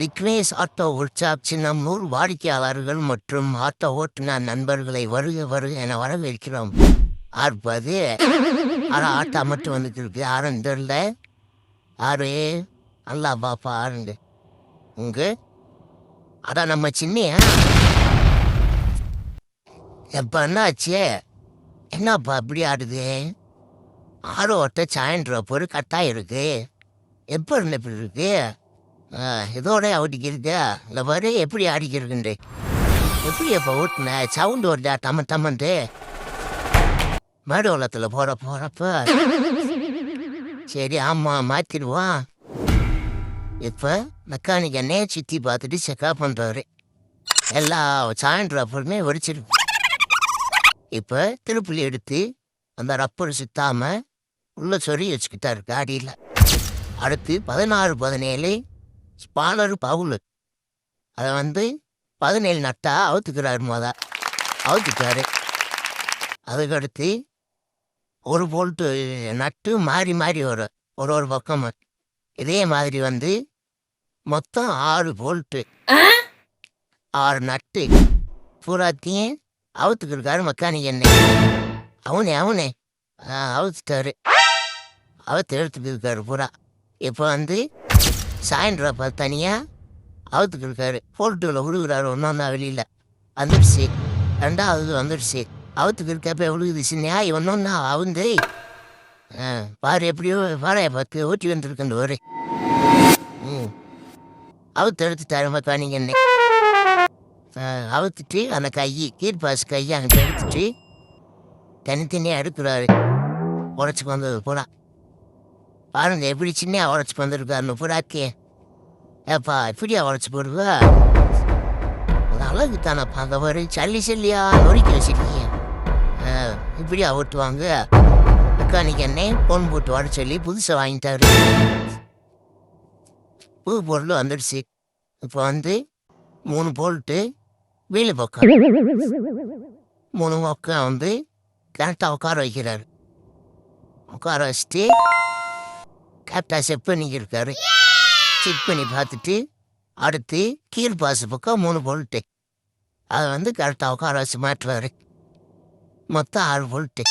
Vignesh auto workshop Chinnamanur வாடிக்கையாளர்கள் மற்றும் auto ஓட்டுநர் நண்பர்களை வருக வருக என வரவேற்கிறோம். அற்பது ஆனால் ஆட்டா மட்டும் வந்துட்டு இருக்கு யாரும் தெரியல. ஆறு அல்லா பாப்பா ஆறுண்டு உங்க? அதான் நம்ம சின்னையா எப்ப என்னாச்சு? என்னப்பா அப்படி ஆடுது? ஆறு ஓட்ட சாயன்ற பொருள் கட்டாயிருக்கு எப்போ இருந்த இப்படி இருக்கு? இதோட அடிக்கிறது இல்லை பாரு எப்படி அடிக்கிறதுண்டு எப்படி எப்போ ஓட்டுன? சவுண்டு வருதா? தம்ம தம்மன்ட்டு மடுவலத்தில் போகிற போகிறப்ப சரி ஆமாம் மாற்றிடுவான் இப்போ மெக்கானிக் என்னையே சுற்றி பார்த்துட்டு செக்அப் பண்ணுறாரு எல்லா சாயன்ற ரப்பருமே வெடிச்சிருக்கு. இப்போ திருப்புளி எடுத்து அந்த ரப்பர் சுத்தாமல் உள்ள சொறி வச்சுக்கிட்டாரு காடியில். அடுத்து பதினாறு பதினேழு ஸ்பாலர் பவுல் அதை வந்து பதினேழு நட்டா அவுத்துக்கிறாரு மொத. அவுத்துட்டாரு. அதுக்கடுத்து ஒரு போல்ட்டு நட்டு மாறி மாறி வரும் ஒரு ஒரு பக்கம். இதே மாதிரி வந்து மொத்தம் ஆறு போல்ட்டு. ஆறு நட்டு பூராத்தையும் அவுத்துக்கிருக்காரு மெக்கானிக் என்ன. அவனே அவனே. அவுத்துட்டாரு. அவுத்து எடுத்துட்டு இருக்காரு பூரா. இப்போ வந்து சாயந்தரப்ப தனியாக அவுத்துக்கு இருக்காரு. போல்ட்டுவில் விழுகிறாரு ஒன்றா வெளியில். வந்துடுச்சு. ரெண்டாவது வந்துடுச்சு. அவுத்துக்கு இருக்கப்ப விழுகுது சின்னையா ஒன்றா அவுந்து. ஆ, பாரு எப்படியோ பாறைய பார்த்து ஊட்டி வந்துருக்கேன் ஒரு ம். அவுத்து எடுத்துட்டாரு. மெக்கானிக் என்ன? அவுத்துட்டு அந்த கையை கீழ்பாஸ் கையை அங்கே எடுத்துட்டு தனித்தனியாக எடுக்கிறாரு. உடச்சி வந்தது போனால் பாருங்க எப்படி சின்ன உடச்சி வந்திருக்காருன்னு பூராக்கே ஏப்பா இப்படியா உடச்சி போடுவா? அது அழகு தானப்பா அந்த ஒரு சல்லி சல்லியா நொறுக்கி வச்சிருக்கீங்க. ஆ, இப்படியா ஓட்டுவாங்க? மெக்கானிக் என்ன பொன் போட்டு வர சொல்லி புதுசாக வாங்கிட்டாரு. புது பொருள் வந்துடுச்சு. இப்போ வந்து மூணு போல்ட்டு வீலு பக்கம். மூணு பக்கம் வந்து கரெக்டாக உட்கார வைக்கிறாரு. உட்கார வச்சுட்டு கரெக்டாக செக் பண்ணிக்கிருக்காரு செக் பண்ணி பார்த்துட்டு அடுத்து கீழ் பாசு பக்கம் மூணு போல்ட்டு அதை வந்து கரெக்டாக உட்கார வச்சு மாட்டுவார் மொத்தம் ஆறு போல்ட்டு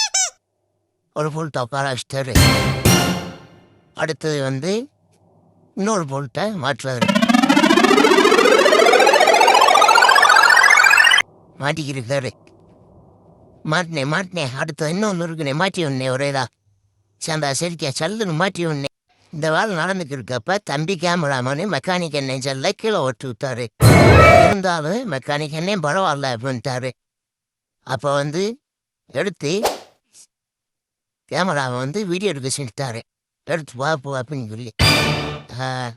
ஒரு போல்ட்டை உட்கார வச்சுட்டாரு அடுத்தது வந்து இன்னொரு போல்ட்டை மாட்டுவார் மாட்டிக்கிருக்காரு மாட்டினேன் மாட்டினேன் அடுத்து இன்னொன்று இருக்குனே மாட்டி ஒன்னே ஒரேதா சந்தா சரிக்கா சல்லுன்னு மாட்டி ஒன்னே இந்த வேலை நடந்துக்கிருக்கப்ப தம்பி கேமராமனு மெக்கானிக் எண்ணெய் செல்ல கீழே ஓட்டு விட்டாரு இருந்தாலும் மெக்கானிக் என்ன பரவாயில்ல அப்படின்ட்டாரு. அப்போ வந்து எடுத்து கேமராவை வந்து வீடியோ எடுக்க செஞ்சுட்டாரு எடுத்து வா போ அப்படின்னு சொல்லி. ஆ,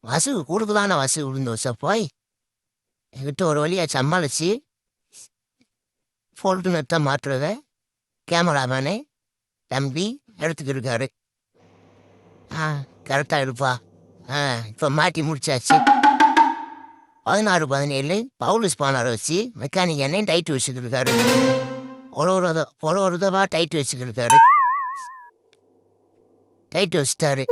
வசு கூடுதலான வசு விழுந்து போய் என்கிட்ட ஒரு வழியாக சமாளித்து ஃபோல்ட்டு நெட்டை மாற்றுறத கேமராமேனே தம்பி எடுத்துக்கிருக்காரு. ஆ கரெக்டாக இருப்பா ஆ இப்போ மாட்டி முடிச்சாச்சு. பதினாறு பதினேழு பவுலிஸ் பானாரை வச்சு மெக்கானிக் எண்ணெய் டைட் வச்சுக்கிருக்காரு ஒரு ஒரு ஒரு ஒரு டைட்டு டைட் வச்சுக்கிருக்காரு டைட் வச்சுட்டாரு.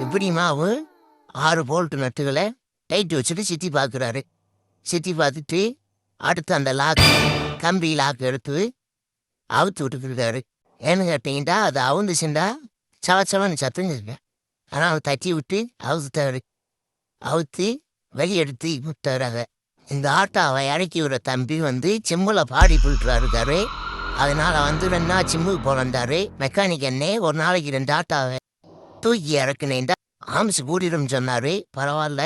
எப்படி மாவு ஆறு போல்ட்டு நட்டுகளை டைட் வச்சுட்டு சுற்றி பார்க்குறாரு சுற்றி பார்த்துட்டு அடுத்து அந்த லாக் கம்பி லாக் எடுத்து அவுத்து விட்டுக்கிருக்காரு ஏன்னு கேட்டீங்கன்னா அது அவுந்துச்சுண்டா? சவச்சவன்னு சத்தம் சத்துங்க ஆனால் அவர் தட்டி விட்டு அவுத்துட்டாரு அவுத்து வெளி எடுத்து விட்டாரு அதை இந்த ஆட்டோவை இறக்கி விடுற தம்பி வந்து சிம்மில் பாடி போட்டுறாருக்காரு அதனால் வந்து ரெண்டு நாள் சிம்முக்கு போகிறாரு மெக்கானிக் என்ன ஒரு நாளைக்கு ரெண்டு ஆட்டோவை தூக்கி இறக்குனேன்டா ஆம்ஸ் கூட்டிடும் சொன்னார். பரவாயில்ல.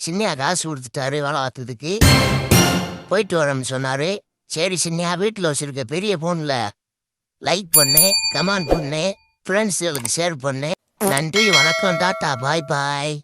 சின்னையா காசு கொடுத்துட்டாரு வேலை பார்த்ததுக்கு போயிட்டு வரோம்னு சொன்னார். சரி சின்னையா வீட்டில் வச்சிருக்க பெரிய ஃபோனில் லைக் பண்ணு கமெண்ட் பண்ணு. ஃப்ரெண்ட்ஸுகளுக்கு ஷேர் பண்ணு நன்றி வணக்கம் டாட்டா பாய் பாய்